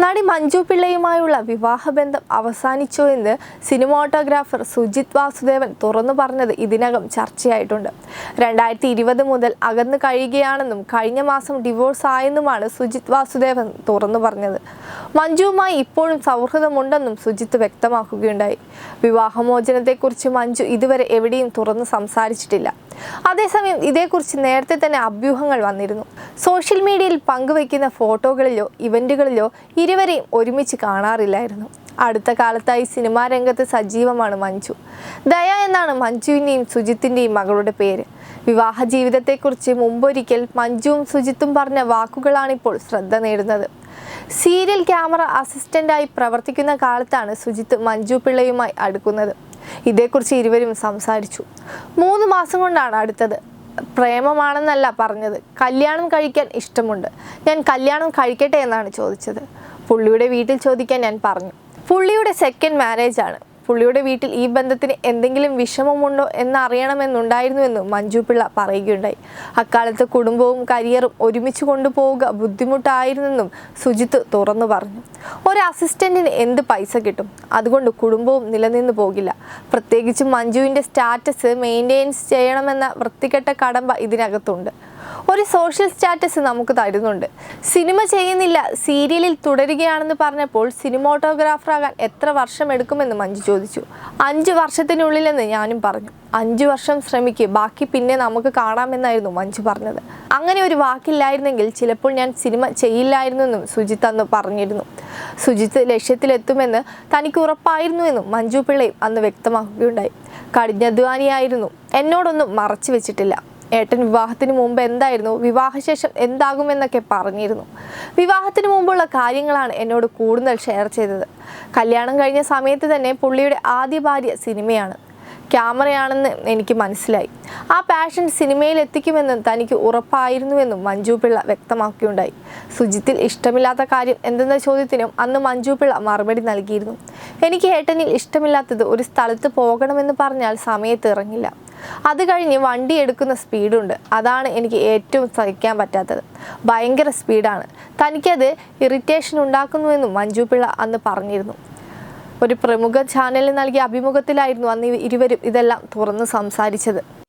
നടി മഞ്ജു പിള്ളയുമായുള്ള വിവാഹബന്ധം അവസാനിച്ചോ എന്ന് സിനിമാട്ടോഗ്രാഫർ സുജിത് വാസുദേവൻ തുറന്നു പറഞ്ഞത് ഇതിനകം ചർച്ചയായിട്ടുണ്ട്. രണ്ടായിരത്തി ഇരുപത് മുതൽ അകന്നു കഴിയുകയാണെന്നും കഴിഞ്ഞ മാസം ഡിവോഴ്സ് ആയെന്നുമാണ് സുജിത് വാസുദേവൻ തുറന്നു പറഞ്ഞത്. മഞ്ജുവുമായി ഇപ്പോഴും സൗഹൃദമുണ്ടെന്നും സുജിത്ത് വ്യക്തമാക്കുകയുണ്ടായി. വിവാഹമോചനത്തെക്കുറിച്ച് മഞ്ജു ഇതുവരെ എവിടെയും തുറന്ന് സംസാരിച്ചിട്ടില്ല. അതേസമയം ഇതേക്കുറിച്ച് നേരത്തെ തന്നെ അഭ്യൂഹങ്ങൾ വന്നിരുന്നു. സോഷ്യൽ മീഡിയയിൽ പങ്കുവയ്ക്കുന്ന ഫോട്ടോകളിലോ ഇവന്റുകളിലോ ഇരുവരെയും ഒരുമിച്ച് കാണാറില്ലായിരുന്നു. അടുത്ത കാലത്തായി സിനിമാ രംഗത്ത് സജീവമാണ് മഞ്ജു. ദയ എന്നാണ് മഞ്ജുവിന്റെയും സുജിത്തിന്റെയും മകളുടെ പേര്. വിവാഹ ജീവിതത്തെക്കുറിച്ച് മുമ്പൊരിക്കൽ മഞ്ജുവും സുജിത്തും പറഞ്ഞ വാക്കുകളാണിപ്പോൾ ശ്രദ്ധ നേടുന്നത്. സീരിയൽ ക്യാമറ അസിസ്റ്റന്റായി പ്രവർത്തിക്കുന്ന കാലത്താണ് സുജിത്ത് മഞ്ജു പിള്ളയുമായി അടുക്കുന്നത്. ഇതേക്കുറിച്ച് ഇരുവരും സംസാരിച്ചു. മൂന്ന് മാസം കൊണ്ടാണ് അടുത്തത്. പ്രേമമാണെന്നല്ല പറഞ്ഞത്. കല്യാണം കഴിക്കാൻ ഇഷ്ടമുണ്ട്. ഞാൻ കല്യാണം കഴിക്കട്ടെ എന്നാണ് ചോദിച്ചത്. പുള്ളിയുടെ വീട്ടിൽ ചോദിക്കാൻ ഞാൻ പറഞ്ഞു. പുള്ളിയുടെ സെക്കൻഡ് മാരേജ് ആണ്. പുള്ളിയുടെ വീട്ടിൽ ഈ ബന്ധത്തിന് എന്തെങ്കിലും വിഷമമുണ്ടോ എന്നറിയണമെന്നുണ്ടായിരുന്നുവെന്ന് മഞ്ജു പിള്ള പറയുകയുണ്ടായി. അക്കാലത്ത് കുടുംബവും കരിയറും ഒരുമിച്ച് കൊണ്ടുപോവുക ബുദ്ധിമുട്ടായിരുന്നെന്നും സുജിത്ത് തുറന്നു പറഞ്ഞു. ഒരു അസിസ്റ്റന്റിന് എന്ത് പൈസ കിട്ടും? അതുകൊണ്ട് കുടുംബവും നിലനിന്ന് പോകില്ല. പ്രത്യേകിച്ച് മഞ്ജുവിന്റെ സ്റ്റാറ്റസ് മെയിന്റെയിൻസ് ചെയ്യണമെന്ന വൃത്തികെട്ട കടമ്പ ഇതിനകത്തുണ്ട്. ഒരു സോഷ്യൽ സ്റ്റാറ്റസ് നമുക്ക് തരുന്നുണ്ട്. സിനിമ ചെയ്യുന്നില്ല സീരിയലിൽ തുടരുകയാണെന്ന് പറഞ്ഞപ്പോൾ സിനിമോട്ടോഗ്രാഫറാകാൻ എത്ര വർഷം എടുക്കുമെന്ന് മഞ്ജു ചോദിച്ചു. അഞ്ച് വർഷത്തിനുള്ളിലെന്ന് ഞാനും പറഞ്ഞു. അഞ്ച് വർഷം ശ്രമിക്കുക ബാക്കി പിന്നെ നമുക്ക് കാണാമെന്നായിരുന്നു മഞ്ജു പറഞ്ഞത്. അങ്ങനെ ഒരു വാക്കില്ലായിരുന്നെങ്കിൽ ചിലപ്പോൾ ഞാൻ സിനിമ ചെയ്യില്ലായിരുന്നു എന്നും സുജിത്ത് അന്ന് പറഞ്ഞിരുന്നു. സുജിത്ത് ലക്ഷ്യത്തിലെത്തുമെന്ന് തനിക്ക് ഉറപ്പായിരുന്നു എന്നും മഞ്ജു പിള്ളയും അന്ന് വ്യക്തമാക്കുകയുണ്ടായി. കഠിനാധ്വാനിയായിരുന്നു. എന്നോടൊന്നും മറച്ചു വെച്ചിട്ടില്ല. ഏട്ടൻ വിവാഹത്തിന് മുമ്പ് എന്തായിരുന്നു? വിവാഹശേഷം എന്താകുമെന്നൊക്കെ പറഞ്ഞിരുന്നു. വിവാഹത്തിന് മുമ്പുള്ള കാര്യങ്ങളാണ് എന്നോട് കൂടുതൽ ഷെയർ ചെയ്തത്. കല്യാണം കഴിഞ്ഞ സമയത്ത് തന്നെ പുള്ളിയുടെ ആദ്യ ഭാര്യ സിനിമയാണ്. ക്യാമറയാണെന്ന് എനിക്ക് മനസ്സിലായി. ആ പാഷൻ സിനിമയിൽ എത്തിക്കുമെന്നും തനിക്ക് ഉറപ്പായിരുന്നുവെന്നും മഞ്ജു പിള്ള വ്യക്തമാക്കിയുണ്ടായി. സുജിത്തിൽ ഇഷ്ടമില്ലാത്ത കാര്യം എന്തെന്ന ചോദ്യത്തിനും അന്ന് മഞ്ജു പിള്ള മറുപടി നൽകിയിരുന്നു. എനിക്ക് ഏട്ടനിൽ ഇഷ്ടമില്ലാത്തത് ഒരു സ്ഥലത്ത് പോകണമെന്ന് പറഞ്ഞാൽ സമയത്ത് ഇറങ്ങില്ല. അത് കഴിഞ്ഞ് വണ്ടി എടുക്കുന്ന സ്പീഡുണ്ട്. അതാണ് എനിക്ക് ഏറ്റവും സഹിക്കാൻ പറ്റാത്തത്. ഭയങ്കര സ്പീഡാണ്. തനിക്കത് ഇറിറ്റേഷൻ ഉണ്ടാക്കുന്നുവെന്നും മഞ്ജു പിള്ള അന്ന് പറഞ്ഞിരുന്നു. ഒരു പ്രമുഖ ചാനലിന് നൽകിയ അഭിമുഖത്തിലായിരുന്നു അന്ന് ഇരുവരും ഇതെല്ലാം തുറന്ന് സംസാരിച്ചത്.